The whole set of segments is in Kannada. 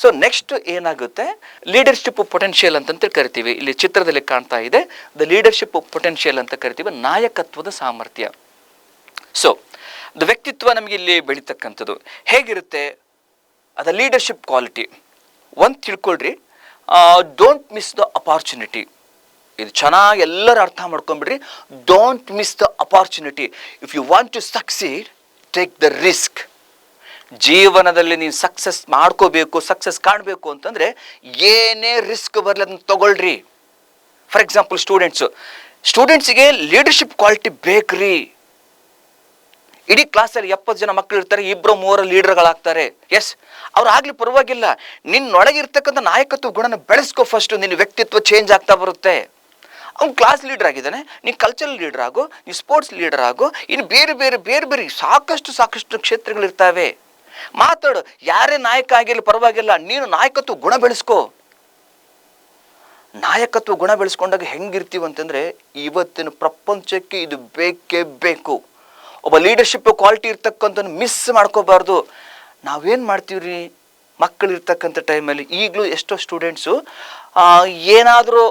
ಸೊ ನೆಕ್ಸ್ಟ್ ಏನಾಗುತ್ತೆ? ಲೀಡರ್ಶಿಪ್ ಪೊಟೆನ್ಷಿಯಲ್ ಅಂತಂತ ಕರಿತೀವಿ. ಇಲ್ಲಿ ಚಿತ್ರದಲ್ಲಿ ಕಾಣ್ತಾ ಇದೆ. ದ ಲೀಡರ್ಶಿಪ್ ಪೊಟೆನ್ಷಿಯಲ್ ಅಂತ ಕರಿತೀವಿ. ನಾಯಕತ್ವದ ಸಾಮರ್ಥ್ಯ. ಸೊ ದ ವ್ಯಕ್ತಿತ್ವ ನಮಗೆ ಇಲ್ಲಿ ಬೆಳೀತಕ್ಕಂಥದ್ದು. ಹೇಗಿರುತ್ತೆ? ಅದ ಲೀಡರ್ಶಿಪ್ ಕ್ವಾಲಿಟಿ ಒಂದು ತಿಳ್ಕೊಳ್ರಿ. ಡೋಂಟ್ ಮಿಸ್ ದ ಅಪಾರ್ಚುನಿಟಿ ಇದು ಚೆನ್ನಾಗಿ ಎಲ್ಲರೂ ಅರ್ಥ ಮಾಡ್ಕೊಂಬಿಡ್ರಿ. Don't miss the opportunity if you want to succeed take the risk ಜೀವನದಲ್ಲಿ ನೀವು ಸಕ್ಸಸ್ ಮಾಡ್ಕೋಬೇಕು ಸಕ್ಸಸ್ ಕಾಣಬೇಕು ಅಂತಂದರೆ ಏನೇ ರಿಸ್ಕ್ ಬರಲಿ ಅದನ್ನ ತಗೊಳ್ರಿ. ಫಾರ್ ಎಕ್ಸಾಂಪಲ್ ಸ್ಟೂಡೆಂಟ್ಸು ಸ್ಟೂಡೆಂಟ್ಸಿಗೆ ಲೀಡರ್ಶಿಪ್ ಕ್ವಾಲಿಟಿ ಬೇಕ್ರಿ. ಇಡೀ ಕ್ಲಾಸಲ್ಲಿ ಎಪ್ಪತ್ತು ಜನ ಮಕ್ಕಳು ಇರ್ತಾರೆ ಇಬ್ಬರು ಮೂವರು ಲೀಡರ್ಗಳಾಗ್ತಾರೆ ಎಸ್ ಅವ್ರು ಆಗಲಿ ಪರವಾಗಿಲ್ಲ. ನಿನ್ನೊಳಗಿರ್ತಕ್ಕಂಥ ನಾಯಕತ್ವ ಗುಣನ ಬೆಳೆಸ್ಕೋ ಫಸ್ಟು ನಿನ್ನ ವ್ಯಕ್ತಿತ್ವ ಚೇಂಜ್ ಆಗ್ತಾ ಬರುತ್ತೆ. ಅವ್ನು ಕ್ಲಾಸ್ ಲೀಡರ್ ಆಗಿದ್ದಾನೆ, ನೀನು ಕಲ್ಚರಲ್ ಲೀಡರ್ ಆಗು, ನೀನು ಸ್ಪೋರ್ಟ್ಸ್ ಲೀಡರ್ ಆಗು ಇನ್ನು ಬೇರೆ ಬೇರೆ ಬೇರೆ ಬೇರೆ ಸಾಕಷ್ಟು ಸಾಕಷ್ಟು ಕ್ಷೇತ್ರಗಳಿರ್ತವೆ. ಮಾತಾಡು, ಯಾರೇ ನಾಯಕ ಆಗಿರಲಿ ಪರವಾಗಿಲ್ಲ, ನೀನು ನಾಯಕತ್ವ ಗುಣ ಬೆಳೆಸ್ಕೋ. ನಾಯಕತ್ವ ಗುಣ ಬೆಳೆಸ್ಕೊಂಡಾಗ ಹೆಂಗಿರ್ತೀವಿ ಅಂತಂದ್ರೆ, ಇವತ್ತಿನ ಪ್ರಪಂಚಕ್ಕೆ ಇದು ಬೇಕೇ ಬೇಕು. ಒಬ್ಬ ಲೀಡರ್ಶಿಪ್ ಕ್ವಾಲಿಟಿ ಇರ್ತಕ್ಕಂಥ ಮಿಸ್ ಮಾಡ್ಕೋಬಾರ್ದು. ನಾವೇನು ಮಾಡ್ತೀವಿ ರೀ ಮಕ್ಕಳಿರ್ತಕ್ಕಂಥ ಟೈಮಲ್ಲಿ ಈಗಲೂ ಎಷ್ಟೋ ಸ್ಟೂಡೆಂಟ್ಸು ಏನಾದರೂ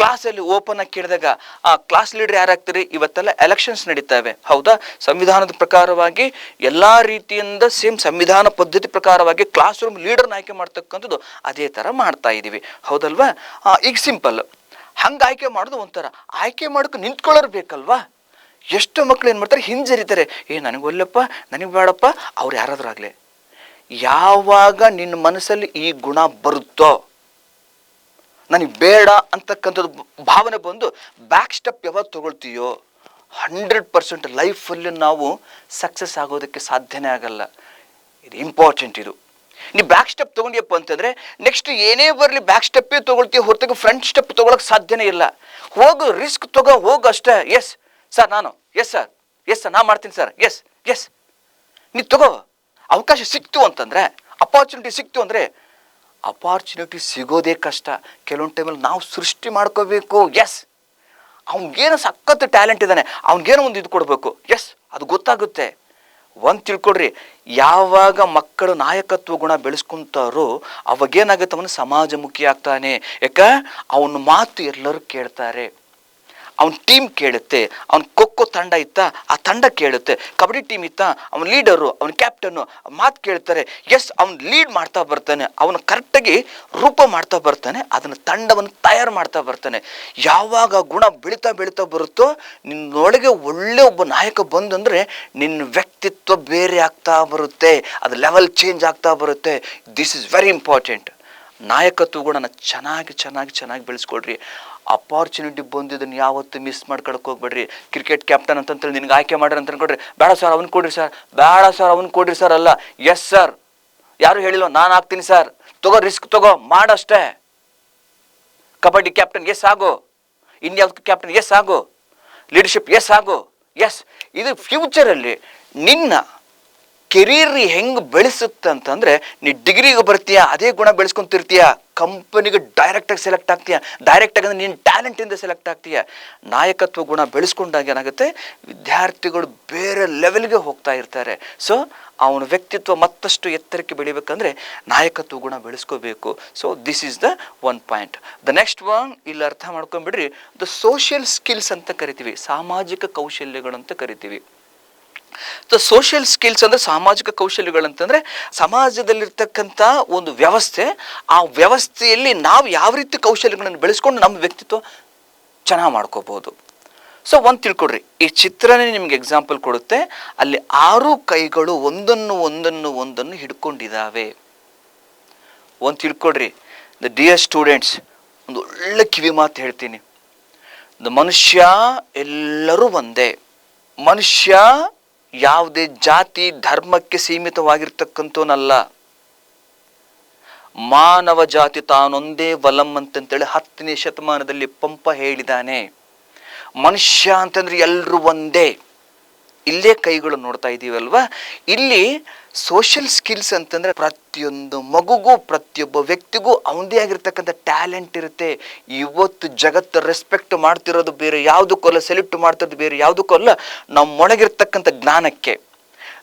ಕ್ಲಾಸಲ್ಲಿ ಓಪನ್ ಆಗಿ ಕೇಳಿದಾಗ, ಆ ಕ್ಲಾಸ್ ಲೀಡರ್ ಯಾರಾಗ್ತಾರೆ? ಇವತ್ತೆಲ್ಲ ಎಲೆಕ್ಷನ್ಸ್ ನಡೀತಾವೆ. ಹೌದಾ? ಸಂವಿಧಾನದ ಪ್ರಕಾರವಾಗಿ ಎಲ್ಲ ರೀತಿಯಿಂದ ಸೇಮ್ ಸಂವಿಧಾನ ಪದ್ಧತಿ ಪ್ರಕಾರವಾಗಿ ಕ್ಲಾಸ್ ರೂಮ್ ಲೀಡರ್ನ ಆಯ್ಕೆ ಮಾಡ್ತಕ್ಕಂಥದ್ದು ಅದೇ ಥರ ಮಾಡ್ತಾ ಇದ್ದೀವಿ ಹೌದಲ್ವಾ? ಈಗ ಸಿಂಪಲ್ ಹಂಗೆ ಆಯ್ಕೆ ಮಾಡೋದು ಒಂಥರ. ಆಯ್ಕೆ ಮಾಡೋಕೆ ನಿಂತ್ಕೊಳ್ಳೋರು ಬೇಕಲ್ವಾ? ಎಷ್ಟು ಮಕ್ಳು ಏನು ಮಾಡ್ತಾರೆ? ಹಿಂಜರಿತಾರೆ. ಏ, ನನಗೆ ಒಲ್ಲಪ್ಪ, ನನಗೆ ಬೇಡಪ್ಪ ಅವ್ರು ಯಾರಾದ್ರೂ ಆಗಲಿ. ಯಾವಾಗ ನಿನ್ನ ಮನಸ್ಸಲ್ಲಿ ಈ ಗುಣ ಬರುತ್ತೋ ನನಗೆ ಬೇಡ ಅಂತಕ್ಕಂಥದ್ದು ಭಾವನೆ ಬಂದು ಬ್ಯಾಕ್ ಸ್ಟೆಪ್ ಯಾವಾಗ ತಗೊಳ್ತೀಯೋ ಹಂಡ್ರೆಡ್ ಪರ್ಸೆಂಟ್ ಲೈಫಲ್ಲಿ ನಾವು ಸಕ್ಸಸ್ ಆಗೋದಕ್ಕೆ ಸಾಧ್ಯನೇ ಆಗಲ್ಲ. ಇದು ಇಂಪಾರ್ಟೆಂಟ್ ಇದು. ನೀವು ಬ್ಯಾಕ್ ಸ್ಟೆಪ್ ತೊಗೊಂಡಿಯಪ್ಪ ಅಂತಂದರೆ ನೆಕ್ಸ್ಟ್ ಏನೇ ಬರಲಿ ಬ್ಯಾಕ್ ಸ್ಟೆಪ್ಪೇ ತೊಗೊಳ್ತೀವಿ ಹೊರತಾಗಿ ಫ್ರಂಟ್ ಸ್ಟೆಪ್ ತೊಗೊಳಕ್ಕೆ ಸಾಧ್ಯನೇ ಇಲ್ಲ. ಹೋಗು ರಿಸ್ಕ್ ತಗೋ, ಹೋಗು ಅಷ್ಟೇ. ಎಸ್ ಸರ್ ನಾನು. ಎಸ್ ಸರ್ ಎಸ್ ಸರ್ ನಾ ಮಾಡ್ತೀನಿ ಸರ್ ಎಸ್ ಎಸ್ ನೀವು ತಗೋ. ಅವಕಾಶ ಸಿಕ್ತು ಅಂತಂದರೆ ಅಪಾರ್ಚುನಿಟಿ ಸಿಕ್ತು ಅಂದರೆ ಅಪಾರ್ಚುನಿಟಿ ಸಿಗೋದೇ ಕಷ್ಟ. ಕೆಲವೊಂದು ಟೈಮಲ್ಲಿ ನಾವು ಸೃಷ್ಟಿ ಮಾಡ್ಕೋಬೇಕು. ಎಸ್ ಅವ್ನಿಗೇನು ಸಖತ್ತು ಟ್ಯಾಲೆಂಟ್ ಇದ್ದಾನೆ ಅವ್ನಿಗೇನೋ ಒಂದು ಇದು ಕೊಡಬೇಕು. ಎಸ್ ಅದು ಗೊತ್ತಾಗುತ್ತೆ. ಒಂದು ತಿಳ್ಕೊಡ್ರಿ ಯಾವಾಗ ಮಕ್ಕಳು ನಾಯಕತ್ವ ಗುಣ ಬೆಳೆಸ್ಕೊಂತಾರೋ ಅವಾಗೇನಾಗುತ್ತೆ ಅವನು ಸಮಾಜಮುಖಿ ಆಗ್ತಾನೆ. ಯಾಕೆ? ಅವನ ಮಾತು ಎಲ್ಲರೂ ಕೇಳ್ತಾರೆ. ಅವನ ಟೀಮ್ ಕೇಳುತ್ತೆ, ಅವ್ನ ಖೋಖೋ ತಂಡ ಇತ್ತ, ಆ ತಂಡ ಕೇಳುತ್ತೆ. ಕಬಡ್ಡಿ ಟೀಮ್ ಇತ್ತ, ಅವನ ಲೀಡರು ಅವನ ಕ್ಯಾಪ್ಟನ್ನು ಮಾತು ಕೇಳ್ತಾರೆ ಎಸ್ ಅವ್ನು ಲೀಡ್ ಮಾಡ್ತಾ ಬರ್ತಾನೆ, ಅವನು ಕರೆಕ್ಟಾಗಿ ರೂಪ ಮಾಡ್ತಾ ಬರ್ತಾನೆ, ಅದನ್ನು ತಂಡವನ್ನು ತಯಾರು ಮಾಡ್ತಾ ಬರ್ತಾನೆ. ಯಾವಾಗ ಗುಣ ಬೆಳೀತಾ ಬೆಳೀತಾ ಬರುತ್ತೋ, ನಿನ್ನೊಳಗೆ ಒಳ್ಳೆ ಒಬ್ಬ ನಾಯಕ ಬಂದಂದರೆ ನಿನ್ನ ವ್ಯಕ್ತಿತ್ವ ಬೇರೆ ಆಗ್ತಾ ಬರುತ್ತೆ, ಅದು ಲೆವೆಲ್ ಚೇಂಜ್ ಆಗ್ತಾ ಬರುತ್ತೆ. ದಿಸ್ ಇಸ್ ವೆರಿ ಇಂಪಾರ್ಟೆಂಟ್ ನಾಯಕತ್ವ ಗುಣನ ಚೆನ್ನಾಗಿ ಚೆನ್ನಾಗಿ ಚೆನ್ನಾಗಿ ಬೆಳೆಸ್ಕೊಳ್ರಿ. ಅಪಾರ್ಚುನಿಟಿ ಬಂದಿದ್ದನ್ನು ಯಾವತ್ತು ಮಿಸ್ ಮಾಡ್ಕೊಳಕ್ಕೆ ಹೋಗ್ಬೇಡ್ರಿ. ಕ್ರಿಕೆಟ್ ಕ್ಯಾಪ್ಟನ್ ಅಂತಂತೇಳಿ ನಿನ್ಗೆ ಆಯ್ಕೆ ಮಾಡ್ರಿ ಅಂತ ಅನ್ಕೊಡ್ರಿ. ಬೇಡ ಸರ್ ಅವ್ನು ಕೊಡ್ರಿ ಸರ್ ಬೇಡ ಸರ್ ಅವ್ನು ಕೊಡ್ರಿ ಸರ್ ಅಲ್ಲ. ಎಸ್ ಸರ್ ಯಾರು ಹೇಳಿಲ್ಲ, ನಾನು ಆಗ್ತೀನಿ ಸರ್ ತಗೋ ರಿಸ್ಕ್ ತಗೋ. ಮಾಡಷ್ಟೇ. ಕಬಡ್ಡಿ ಕ್ಯಾಪ್ಟನ್ ಎಸ್ ಆಗು. ಇಂಡಿಯಾ ಕ್ಯಾಪ್ಟನ್ ಎಸ್ ಆಗು. ಲೀಡರ್ಶಿಪ್ ಎಸ್ ಆಗು. ಎಸ್ ಇದು ಫ್ಯೂಚರಲ್ಲಿ ನಿನ್ನ ಕೆರೀರ್ ಹೆಂಗೆ ಬೆಳೆಸುತ್ತೆ ಅಂತಂದರೆ ನೀ ಡಿಗ್ರಿಗೆ ಬರ್ತೀಯ, ಅದೇ ಗುಣ ಬೆಳೆಸ್ಕೊಂತಿರ್ತೀಯ, ಕಂಪನಿಗೆ ಡೈರೆಕ್ಟಾಗಿ ಸೆಲೆಕ್ಟ್ ಆಗ್ತೀಯ ಡೈರೆಕ್ಟಾಗಿ ಅಂದ್ರೆ ನೀನು ಟ್ಯಾಲೆಂಟಿಂದ ಸೆಲೆಕ್ಟ್ ಆಗ್ತೀಯ, ನಾಯಕತ್ವ ಗುಣ ಬೆಳೆಸ್ಕೊಂಡಾಗ ಏನಾಗುತ್ತೆ, ವಿದ್ಯಾರ್ಥಿಗಳು ಬೇರೆ ಲೆವೆಲ್ಗೆ ಹೋಗ್ತಾ ಇರ್ತಾರೆ. ಸೊ ಅವನ ವ್ಯಕ್ತಿತ್ವ ಮತ್ತಷ್ಟು ಎತ್ತರಕ್ಕೆ ಬೆಳಿಬೇಕಂದ್ರೆ ನಾಯಕತ್ವ ಗುಣ ಬೆಳೆಸ್ಕೋಬೇಕು. So this is the one point the next one ಇಲ್ಲಿ ಅರ್ಥ ಮಾಡ್ಕೊಂಬಿಡ್ರಿ ದ ಸೋಷಿಯಲ್ ಸ್ಕಿಲ್ಸ್ ಅಂತ ಕರಿತೀವಿ, ಸಾಮಾಜಿಕ ಕೌಶಲ್ಯಗಳು ಅಂತ ಕರಿತೀವಿ. ಸೋಷಿಯಲ್ ಸ್ಕಿಲ್ಸ್ ಅಂದರೆ ಸಾಮಾಜಿಕ ಕೌಶಲ್ಯಗಳಂತಂದರೆ ಸಮಾಜದಲ್ಲಿರ್ತಕ್ಕಂಥ ಒಂದು ವ್ಯವಸ್ಥೆ, ಆ ವ್ಯವಸ್ಥೆಯಲ್ಲಿ ನಾವು ಯಾವ ರೀತಿ ಕೌಶಲ್ಯಗಳನ್ನು ಬೆಳೆಸ್ಕೊಂಡು ನಮ್ಮ ವ್ಯಕ್ತಿತ್ವ ಚೆನ್ನಾಗಿ ಮಾಡ್ಕೋಬಹುದು. ಸೊ ಒಂದು ತಿಳ್ಕೊಡ್ರಿ ಈ ಚಿತ್ರನೇ ನಿಮ್ಗೆ ಎಕ್ಸಾಂಪಲ್ ಕೊಡುತ್ತೆ. ಅಲ್ಲಿ ಆರು ಕೈಗಳು ಒಂದನ್ನು ಒಂದನ್ನು ಒಂದನ್ನು ಹಿಡ್ಕೊಂಡಿದ್ದಾವೆ ಒಂದು ತಿಳ್ಕೊಡ್ರಿ ದ ಡಿಯರ್ ಸ್ಟೂಡೆಂಟ್ಸ್ ಒಂದು ಒಳ್ಳೆ ಕಿವಿ ಮಾತು ಹೇಳ್ತೀನಿ. ದ ಮನುಷ್ಯ ಎಲ್ಲರೂ ಒಂದೇ. ಮನುಷ್ಯ ಯಾವುದೇ ಜಾತಿ ಧರ್ಮಕ್ಕೆ ಸೀಮಿತವಾಗಿರ್ತಕ್ಕಂಥವನಲ್ಲ. ಮಾನವ ಜಾತಿ ತಾನೊಂದೇ ವಲಂ ಅಂತಂತೇಳಿ ಹತ್ತನೇ ಶತಮಾನದಲ್ಲಿ ಪಂಪ ಹೇಳಿದಾನೆ. ಮನುಷ್ಯ ಅಂತಂದ್ರೆ ಎಲ್ಲರೂ ಒಂದೇ. ಇಲ್ಲೇ ಕೈಗಳು ನೋಡ್ತಾ ಇದ್ದೀವಲ್ವಾ ಇಲ್ಲಿ ಸೋಷಿಯಲ್ ಸ್ಕಿಲ್ಸ್ ಅಂತಂದರೆ ಪ್ರತಿಯೊಂದು ಮಗುಗೂ, ಪ್ರತಿಯೊಬ್ಬ ವ್ಯಕ್ತಿಗೂ ಅವನದೇ ಆಗಿರ್ತಕ್ಕಂಥ ಟ್ಯಾಲೆಂಟ್ ಇರುತ್ತೆ. ಇವತ್ತು ಜಗತ್ತು ರೆಸ್ಪೆಕ್ಟ್ ಮಾಡ್ತಿರೋದು ಬೇರೆ, ಯಾವುದಕ್ಕೂ ಅಲ್ಲ ಸೆಲೆಕ್ಟ್ ಮಾಡ್ತಿರೋದು ಬೇರೆ, ಯಾವುದಕ್ಕೂ ಅಲ್ಲ, ನಮ್ಮೊಳಗಿರ್ತಕ್ಕಂಥ ಜ್ಞಾನಕ್ಕೆ,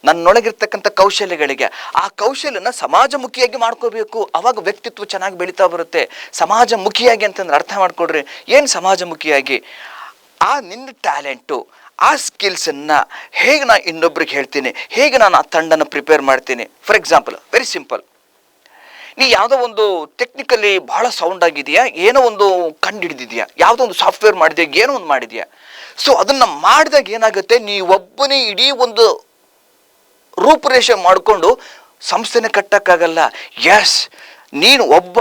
ನನ್ನೊಳಗಿರ್ತಕ್ಕಂಥ ಕೌಶಲ್ಯಗಳಿಗೆ. ಆ ಕೌಶಲ್ಯನ ಸಮಾಜಮುಖಿಯಾಗಿ ಮಾಡ್ಕೋಬೇಕು. ಅವಾಗ ವ್ಯಕ್ತಿತ್ವ ಚೆನ್ನಾಗಿ ಬೆಳೀತಾ ಬರುತ್ತೆ. ಸಮಾಜಮುಖಿಯಾಗಿ ಅಂತಂದ್ರೆ ಅರ್ಥ ಮಾಡ್ಕೊಡ್ರಿ ಏನು ಸಮಾಜಮುಖಿಯಾಗಿ? ಆ ನಿನ್ನ ಟ್ಯಾಲೆಂಟು ಆ ಸ್ಕಿಲ್ಸನ್ನು ಹೇಗೆ ನಾನು ಇನ್ನೊಬ್ರಿಗೆ ಹೇಳ್ತೀನಿ, ಹೇಗೆ ನಾನು ಆ ತಂಡನ ಪ್ರಿಪೇರ್ ಮಾಡ್ತೀನಿ? ಫಾರ್ ಎಕ್ಸಾಂಪಲ್ ವೆರಿ ಸಿಂಪಲ್ ನೀ ಯಾವುದೋ ಒಂದು ಟೆಕ್ನಿಕಲಿ ಭಾಳ ಸೌಂಡ್ ಆಗಿದೆಯಾ? ಏನೋ ಒಂದು ಕಂಡು ಹಿಡಿದಿದೆಯಾ ಯಾವುದೋ ಒಂದು ಸಾಫ್ಟ್ವೇರ್ ಮಾಡಿದೆಯಾ? ಏನೋ ಒಂದು ಮಾಡಿದೆಯಾ? ಸೊ ಅದನ್ನು ಮಾಡಿದಾಗ ಏನಾಗುತ್ತೆ? ನೀ ಒಬ್ಬನೇ ಇಡೀ ಒಂದು ರೂಪುರೇಷೆ ಮಾಡಿಕೊಂಡು ಸಂಸ್ಥೆನೇ ಕಟ್ಟೋಕ್ಕಾಗಲ್ಲ. ಎಸ್ ನೀನು ಒಬ್ಬ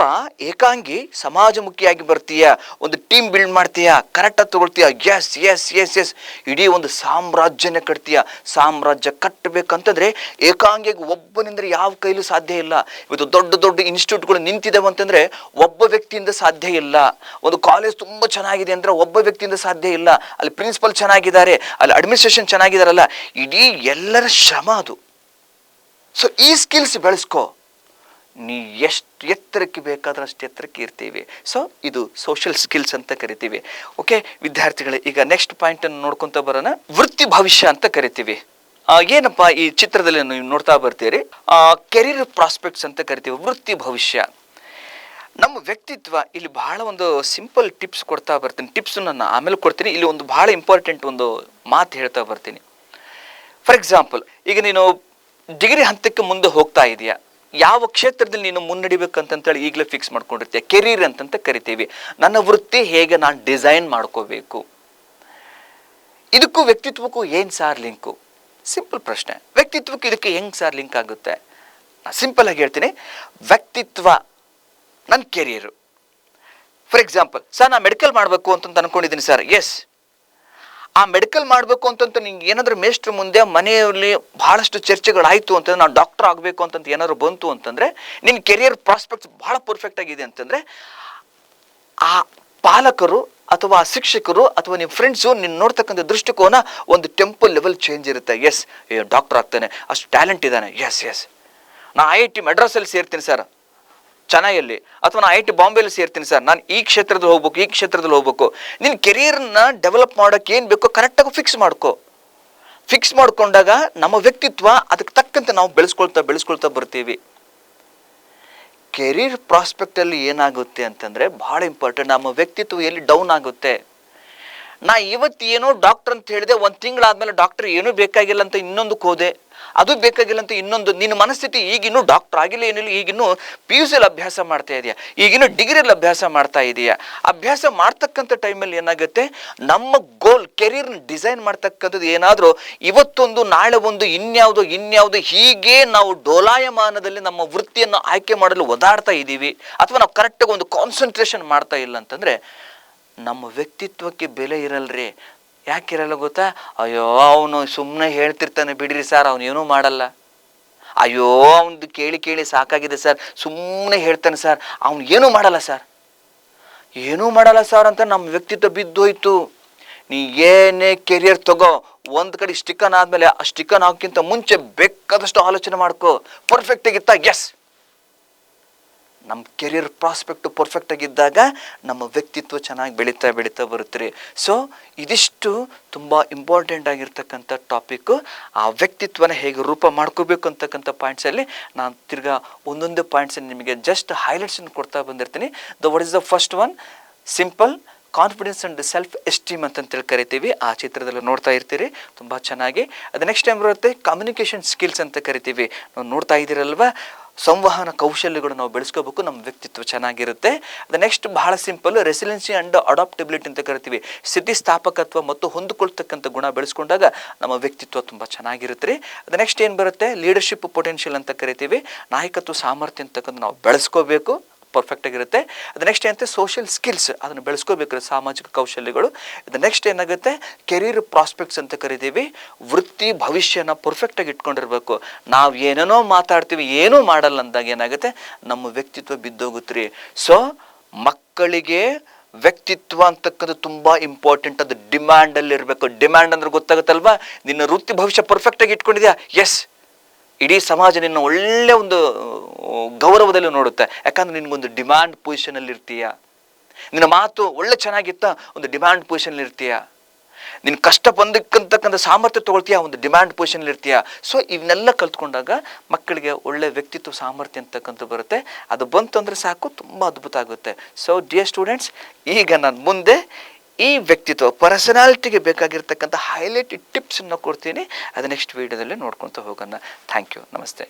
ಏಕಾಂಗಿ ಸಮಾಜಮುಖಿಯಾಗಿ ಬರ್ತೀಯ, ಒಂದು ಟೀಮ್ ಬಿಲ್ಡ್ ಮಾಡ್ತೀಯ ಕರೆಕ್ಟಾಗಿ ತಗೊಳ್ತೀಯ ಎಸ್ ಎಸ್ ಎಸ್ ಎಸ್ ಇಡೀ ಒಂದು ಸಾಮ್ರಾಜ್ಯನ ಕಟ್ತೀಯ. ಸಾಮ್ರಾಜ್ಯ ಕಟ್ಟಬೇಕಂತಂದ್ರೆ ಏಕಾಂಗಿಯಾಗಿ ಒಬ್ಬನಿಂದ ಯಾವ ಕೈಲೂ ಸಾಧ್ಯ ಇಲ್ಲ. ಇವತ್ತು ದೊಡ್ಡ ದೊಡ್ಡ ಇನ್ಸ್ಟಿಟ್ಯೂಟ್ಗಳು ನಿಂತಿದ್ದಾವೆ ಅಂತಂದ್ರೆ ಒಬ್ಬ ವ್ಯಕ್ತಿಯಿಂದ ಸಾಧ್ಯ ಇಲ್ಲ. ಒಂದು ಕಾಲೇಜ್ ತುಂಬ ಚೆನ್ನಾಗಿದೆ ಅಂದ್ರೆ ಒಬ್ಬ ವ್ಯಕ್ತಿಯಿಂದ ಸಾಧ್ಯ ಇಲ್ಲ. ಅಲ್ಲಿ ಪ್ರಿನ್ಸಿಪಲ್ ಚೆನ್ನಾಗಿದ್ದಾರೆ, ಅಲ್ಲಿ ಅಡ್ಮಿನಿಸ್ಟ್ರೇಷನ್ ಚೆನ್ನಾಗಿದಾರಲ್ಲ, ಇಡೀ ಎಲ್ಲರ ಶ್ರಮ ಅದು. ಸೊ ಈ ಸ್ಕಿಲ್ಸ್ ಬೆಳೆಸ್ಕೋ. ನೀ ಎಷ್ಟು ಎತ್ತರಕ್ಕೆ ಬೇಕಾದ್ರೆ ಅಷ್ಟು ಎತ್ತರಕ್ಕೆ ಇರ್ತೀವಿ. ಸೊ ಇದು ಸೋಷಿಯಲ್ ಸ್ಕಿಲ್ಸ್ ಅಂತ ಕರಿತೀವಿ. ಓಕೆ ವಿದ್ಯಾರ್ಥಿಗಳೇ, ಈಗ ನೆಕ್ಸ್ಟ್ ಪಾಯಿಂಟನ್ನು ನೋಡ್ಕೊತ ಬರೋಣ. ವೃತ್ತಿ ಭವಿಷ್ಯ ಅಂತ ಕರಿತೀವಿ. ಏನಪ್ಪ ಈ ಚಿತ್ರದಲ್ಲಿ ನೀವು ನೋಡ್ತಾ ಬರ್ತೀರಿ? ಕೆರಿಯರ್ ಪ್ರಾಸ್ಪೆಕ್ಟ್ಸ್ ಅಂತ ಕರಿತೀವಿ, ವೃತ್ತಿ ಭವಿಷ್ಯ. ನಮ್ಮ ವ್ಯಕ್ತಿತ್ವ, ಇಲ್ಲಿ ಬಹಳ ಒಂದು ಸಿಂಪಲ್ ಟಿಪ್ಸ್ ಕೊಡ್ತಾ ಬರ್ತೀನಿ. ಟಿಪ್ಸ್ ನಾನು ಆಮೇಲೆ ಕೊಡ್ತೀನಿ. ಇಲ್ಲಿ ಒಂದು ಬಹಳ ಇಂಪಾರ್ಟೆಂಟ್ ಒಂದು ಮಾತು ಹೇಳ್ತಾ ಬರ್ತೀನಿ. ಫಾರ್ ಎಕ್ಸಾಂಪಲ್ ಈಗ ನೀನು ಡಿಗ್ರಿ ಹಂತಕ್ಕೆ ಮುಂದೆ ಹೋಗ್ತಾ ಇದೆಯಾ? ಯಾವ ಕ್ಷೇತ್ರದಲ್ಲಿ ನೀನು ಮುನ್ನಡಿಬೇಕಂತಂತೇಳಿ ಈಗಲೇ ಫಿಕ್ಸ್ ಮಾಡ್ಕೊಂಡಿರ್ತೀಯ? ಕೆರಿಯರ್ ಅಂತಂತ ಕರಿತೀವಿ. ನನ್ನ ವೃತ್ತಿ ಹೇಗೆ ನಾನು ಡಿಸೈನ್ ಮಾಡ್ಕೋಬೇಕು? ಇದಕ್ಕೂ ವ್ಯಕ್ತಿತ್ವಕ್ಕೂ ಏನು ಸಾರ್ ಲಿಂಕು ಸಿಂಪಲ್ ಪ್ರಶ್ನೆ. ವ್ಯಕ್ತಿತ್ವಕ್ಕೆ ಇದಕ್ಕೆ ಹೆಂಗೆ ಸಾರ್ ಲಿಂಕ್ ಆಗುತ್ತೆ? ನಾನು ಸಿಂಪಲ್ ಆಗಿ ಹೇಳ್ತೀನಿ. ವ್ಯಕ್ತಿತ್ವ ನನ್ನ ಕೆರಿಯರು ಫಾರ್ ಎಕ್ಸಾಂಪಲ್ ಸರ್ ನಾನು ಮೆಡಿಕಲ್ ಮಾಡಬೇಕು ಅಂತ ಅನ್ಕೊಂಡಿದ್ದೀನಿ ಸರ್. ಎಸ್ ಆ ಮೆಡಿಕಲ್ ಮಾಡಬೇಕು ಅಂತಂತ ನಿಂಗೆ ಏನಾದರೂ ಮೇಷ್ಟ್ರ ಮುಂದೆ ಮನೆಯಲ್ಲಿ ಬಹಳಷ್ಟು ಚರ್ಚೆಗಳಾಯಿತು ಅಂತಂದ್ರೆ ನಾವು ಡಾಕ್ಟರ್ ಆಗಬೇಕು ಅಂತಂತ ಏನಾದ್ರು ಬಂತು ಅಂತಂದರೆ ನಿನ್ನ ಕೆರಿಯರ್ ಪ್ರಾಸ್ಪೆಕ್ಟ್ಸ್ ಭಾಳ ಪರ್ಫೆಕ್ಟ್ ಆಗಿದೆ ಅಂತಂದರೆ ಆ ಪಾಲಕರು ಅಥವಾ ಶಿಕ್ಷಕರು ಅಥವಾ ನಿಮ್ಮ ಫ್ರೆಂಡ್ಸು ನಿನ್ನ ನೋಡ್ತಕ್ಕಂಥ ದೃಷ್ಟಿಕೋನ ಒಂದು ಟೆಂಪಲ್ ಲೆವೆಲ್ ಚೇಂಜ್ ಇರುತ್ತೆ. ಎಸ್ ಡಾಕ್ಟರ್ ಆಗ್ತಾನೆ, ಅಷ್ಟು ಟ್ಯಾಲೆಂಟ್ ಇದ್ದಾನೆ. ಎಸ್ ಎಸ್ ನಾ ಐ ಐ ಟಿ ಮೆಡ್ರಾಸಲ್ಲಿ ಸೇರ್ತೀನಿ ಸರ್. ಚೆನ್ನೈಯಲ್ಲಿ ಅಥವಾ ನಾನು ಐ ಟಿ ಬಾಂಬೆಯಲ್ಲಿ ಸೇರ್ತೀನಿ ಸರ್. ನಾನು ಈ ಕ್ಷೇತ್ರದಲ್ಲಿ ಹೋಗ್ಬೇಕು, ಈ ಕ್ಷೇತ್ರದಲ್ಲಿ ಹೋಗ್ಬೇಕು. ನಿನ್ನ ಕೆರಿಯರ್ನ ಡೆವಲಪ್ ಮಾಡೋಕೆ ಏನು ಬೇಕೋ ಕರೆಕ್ಟಾಗಿ ಫಿಕ್ಸ್ ಮಾಡ್ಕೋ. ಫಿಕ್ಸ್ ಮಾಡಿಕೊಂಡಾಗ ನಮ್ಮ ವ್ಯಕ್ತಿತ್ವ ಅದಕ್ಕೆ ತಕ್ಕಂತೆ ನಾವು ಬೆಳೆಸ್ಕೊಳ್ತಾ ಬೆಳೆಸ್ಕೊಳ್ತಾ ಬರ್ತೀವಿ. ಕೆರಿಯರ್ ಪ್ರಾಸ್ಪೆಕ್ಟಲ್ಲಿ ಏನಾಗುತ್ತೆ ಅಂತಂದರೆ ಭಾಳ ಇಂಪಾರ್ಟೆಂಟ್ ನಮ್ಮ ವ್ಯಕ್ತಿತ್ವ ಎಲ್ಲಿ ಡೌನ್ ಆಗುತ್ತೆ. ನಾ ಇವತ್ತು ಏನೋ ಡಾಕ್ಟರ್ ಅಂತ ಹೇಳಿದೆ, ಒಂದು ತಿಂಗಳಾದ್ಮೇಲೆ ಡಾಕ್ಟರ್ ಏನೂ ಬೇಕಾಗಿಲ್ಲ ಅಂತ ಇನ್ನೊಂದಕ್ಕೆ ಹೋದೆ. ಅದು ಬೇಕಾಗಿಲ್ಲ ಅಂತ ಇನ್ನೊಂದು, ನಿನ್ನ ಮನಸ್ಥಿತಿ ಈಗಿನ್ನೂ ಡಾಕ್ಟರ್ ಆಗಿಲ್ಲ ಏನಿಲ್ಲ, ಈಗಿನ್ನೂ ಪಿ ಯು ಸಿಲ್ ಅಭ್ಯಾಸ ಮಾಡ್ತಾ ಇದೆಯಾ. ಈಗಿನ್ನೂ ಡಿಗ್ರಿಯಲ್ಲಿ ಅಭ್ಯಾಸ ಮಾಡ್ತಾ ಇದೆಯಾ. ಅಭ್ಯಾಸ ಮಾಡ್ತಕ್ಕಂಥ ಟೈಮಲ್ಲಿ ಏನಾಗುತ್ತೆ? ನಮ್ಮ ಗೋಲ್ ಕೆರಿಯರ್ನ ಡಿಸೈನ್ ಮಾಡ್ತಕ್ಕಂಥದ್ದು ಏನಾದರೂ ಇವತ್ತೊಂದು, ನಾಳೆ ಒಂದು, ಇನ್ಯಾವುದೋ ಇನ್ಯಾವುದೋ ಹೀಗೆ ನಾವು ಡೋಲಾಯಮಾನದಲ್ಲಿ ನಮ್ಮ ವೃತ್ತಿಯನ್ನು ಆಯ್ಕೆ ಮಾಡಲು ಒದಾಡ್ತಾ ಇದ್ದೀವಿ ಅಥವಾ ನಾವು ಕರೆಕ್ಟಾಗಿ ಒಂದು ಕಾನ್ಸಂಟ್ರೇಷನ್ ಮಾಡ್ತಾ ಇಲ್ಲ ಅಂತಂದರೆ ನಮ್ಮ ವ್ಯಕ್ತಿತ್ವಕ್ಕೆ ಬೆಲೆ ಇರಲ್ರಿ. ಯಾಕಿರಲ್ಲ ಗೊತ್ತಾ? ಅಯ್ಯೋ, ಅವನು ಸುಮ್ಮನೆ ಹೇಳ್ತಿರ್ತಾನೆ, ಬಿಡ್ರಿ ಸರ್, ಅವನು ಏನೂ ಮಾಡಲ್ಲ. ಅಯ್ಯೋ, ಅವನದು ಕೇಳಿ ಕೇಳಿ ಸಾಕಾಗಿದೆ ಸರ್ ಸುಮ್ಮನೆ ಹೇಳ್ತಾನೆ ಸರ್, ಅವನು ಏನೂ ಮಾಡಲ್ಲ ಸರ್. ಏನೂ ಮಾಡಲ್ಲ ಸರ್ ಅಂತ ನಮ್ಮ ವ್ಯಕ್ತಿತ್ವ ಬಿದ್ದೋಯ್ತು. ನೀ ಏನೇ ಕೆರಿಯರ್ ತಗೋ, ಒಂದು ಕಡೆ ಸ್ಟಿಕನ್ ಆದಮೇಲೆ ಆ ಸ್ಟಿಕನ್ ಹಾಕೋಕ್ಕಿಂತ ಮುಂಚೆ ಬೇಕಾದಷ್ಟು ಆಲೋಚನೆ ಮಾಡ್ಕೋ. ಪರ್ಫೆಕ್ಟ್ ಆಗಿತ್ತ? ಎಸ್ ನಮ್ಮ ಕೆರಿಯರ್ ಪ್ರಾಸ್ಪೆಕ್ಟು ಪರ್ಫೆಕ್ಟ್ ಆಗಿದ್ದಾಗ ನಮ್ಮ ವ್ಯಕ್ತಿತ್ವ ಚೆನ್ನಾಗಿ ಬೆಳೀತಾ ಬೆಳೀತಾ ಬರುತ್ತೆ ರೀ ಸೊ ಇದಿಷ್ಟು ತುಂಬ ಇಂಪಾರ್ಟೆಂಟ್ ಆಗಿರ್ತಕ್ಕಂಥ ಟಾಪಿಕ್ಕು ಆ ವ್ಯಕ್ತಿತ್ವನ ಹೇಗೆ ರೂಪ ಮಾಡ್ಕೋಬೇಕು ಅಂತಕ್ಕಂಥ ಪಾಯಿಂಟ್ಸಲ್ಲಿ ನಾನು ತಿರ್ಗಾ ಒಂದೊಂದು ಪಾಯಿಂಟ್ಸನ್ನು ನಿಮಗೆ ಜಸ್ಟ್ ಹೈಲೈಟ್ಸನ್ನು ಕೊಡ್ತಾ ಬಂದಿರ್ತೀನಿ. The what is the first one simple confidence and self esteem ಅಂತಂತೇಳಿ ಕರಿತೀವಿ. ಆ ಚಿತ್ರದಲ್ಲಿ ನೋಡ್ತಾ ಇರ್ತೀರಿ. ತುಂಬ ಚೆನ್ನಾಗಿ. ಅದು ನೆಕ್ಸ್ಟ್ ಟೈಮ್ ಬರುತ್ತೆ ಕಮ್ಯುನಿಕೇಷನ್ ಸ್ಕಿಲ್ಸ್ ಅಂತ ಕರಿತೀವಿ. ನಾವು ನೋಡ್ತಾ ಇದ್ದೀರಲ್ವ? ಸಂವಹನ ಕೌಶಲ್ಯಗಳು ನಾವು ಬೆಳೆಸ್ಕೋಬೇಕು, ನಮ್ಮ ವ್ಯಕ್ತಿತ್ವ ಚೆನ್ನಾಗಿರುತ್ತೆ. ಅದು ನೆಕ್ಸ್ಟ್ ಬಹಳ ಸಿಂಪಲ್ ರೆಸಿಲೆನ್ಸಿ ಆ್ಯಂಡ್ ಅಡಾಪ್ಟೆಬಿಲಿಟಿ ಅಂತ ಕರಿತೀವಿ. ಸ್ಥಿತಿಸ್ಥಾಪಕತ್ವ ಮತ್ತು ಹೊಂದಿಕೊಳ್ತಕ್ಕಂಥ ಗುಣ ಬೆಳೆಸ್ಕೊಂಡಾಗ ನಮ್ಮ ವ್ಯಕ್ತಿತ್ವ ತುಂಬ ಚೆನ್ನಾಗಿರುತ್ತೆ ರೀ. ಅದು ನೆಕ್ಸ್ಟ್ ಏನು ಬರುತ್ತೆ? ಲೀಡರ್ಶಿಪ್ ಪೊಟೆನ್ಷಿಯಲ್ ಅಂತ ಕರಿತೀವಿ. ನಾಯಕತ್ವ ಸಾಮರ್ಥ್ಯ ಅಂತಕ್ಕಂಥ ನಾವು ಬೆಳೆಸ್ಕೋಬೇಕು. ಪರ್ಫೆಕ್ಟ್ ಆಗಿರುತ್ತೆ. ಅದು ನೆಕ್ಸ್ಟ್ ಏನಂತೆ? ಸೋಷಿಯಲ್ ಸ್ಕಿಲ್ಸ್ ಅದನ್ನು ಬೆಳೆಸ್ಕೋಬೇಕು, ಸಾಮಾಜಿಕ ಕೌಶಲ್ಯಗಳು. ಇದು ನೆಕ್ಸ್ಟ್ ಏನಾಗುತ್ತೆ? ಕೆರಿಯರ್ ಪ್ರಾಸ್ಪೆಕ್ಟ್ಸ್ ಅಂತ ಕರಿತೀವಿ. ವೃತ್ತಿ ಭವಿಷ್ಯನ ಪರ್ಫೆಕ್ಟಾಗಿ ಇಟ್ಕೊಂಡಿರ್ಬೇಕು. ನಾವು ಏನೇನೋ ಮಾತಾಡ್ತೀವಿ, ಏನೂ ಮಾಡಲ್ಲ ಅಂದಾಗ ಏನಾಗುತ್ತೆ? ನಮ್ಮ ವ್ಯಕ್ತಿತ್ವ ಬಿದ್ದೋಗುತ್ತೆ ಸೊ ಮಕ್ಕಳಿಗೆ ವ್ಯಕ್ತಿತ್ವ ಅಂತಕ್ಕಂಥ ತುಂಬ ಇಂಪಾರ್ಟೆಂಟ್ ಅದು ಡಿಮ್ಯಾಂಡಲ್ಲಿ ಇರಬೇಕು ಡಿಮ್ಯಾಂಡ್ ಅಂದ್ರೆ ಗೊತ್ತಾಗುತ್ತಲ್ವಾ? ನಿನ್ನ ವೃತ್ತಿ ಭವಿಷ್ಯ ಪರ್ಫೆಕ್ಟಾಗಿ ಇಟ್ಕೊಂಡಿದ್ಯಾ? ಎಸ್ ಇಡೀ ಸಮಾಜ ನಿನ್ನ ಒಳ್ಳೆ ಒಂದು ಗೌರವದಲ್ಲಿ ನೋಡುತ್ತೆ. ಯಾಕಂದ್ರೆ ನಿನ್ಗೊಂದು ಡಿಮ್ಯಾಂಡ್ ಪೊಸಿಷನಲ್ಲಿ ಇರ್ತೀಯ? ನಿನ್ನ ಮಾತು ಒಳ್ಳೆ ಚೆನ್ನಾಗಿತ್ತ? ಒಂದು ಡಿಮ್ಯಾಂಡ್ ಪೊಸಿಷನಲ್ಲಿ ಇರ್ತೀಯ? ನಿನ್ನ ಕಷ್ಟ ಬಂದಕ್ಕಂತಕ್ಕಂಥ ಸಾಮರ್ಥ್ಯ ತೊಗೊಳ್ತೀಯ? ಒಂದು ಡಿಮ್ಯಾಂಡ್ ಪೊಸಿಷನ್ ಇರ್ತೀಯ? ಸೊ ಇವನ್ನೆಲ್ಲ ಕಲ್ತ್ಕೊಂಡಾಗ ಮಕ್ಕಳಿಗೆ ಒಳ್ಳೆ ವ್ಯಕ್ತಿತ್ವ, ಸಾಮರ್ಥ್ಯ ಅಂತಕ್ಕಂಥ ಬರುತ್ತೆ. ಅದು ಬಂತು ಅಂದರೆ ಸಾಕು, ತುಂಬ ಅದ್ಭುತ ಆಗುತ್ತೆ. ಸೊ ಡಿಯರ್ ಸ್ಟೂಡೆಂಟ್ಸ್ ಈಗ ನಾನು ಮುಂದೆ ಈ ವ್ಯಕ್ತಿತ್ವ ಪರ್ಸನಾಲಿಟಿಗೆ ಬೇಕಾಗಿರ್ತಕ್ಕಂಥ ಹೈಲೈಟ್ ಟಿಪ್ಸನ್ನು ಕೊಡ್ತೀನಿ. ಅದು ನೆಕ್ಸ್ಟ್ ವೀಡಿಯೋದಲ್ಲಿ ನೋಡ್ಕೊತ ಹೋಗೋಣ. ಥ್ಯಾಂಕ್ ಯು ನಮಸ್ತೆ.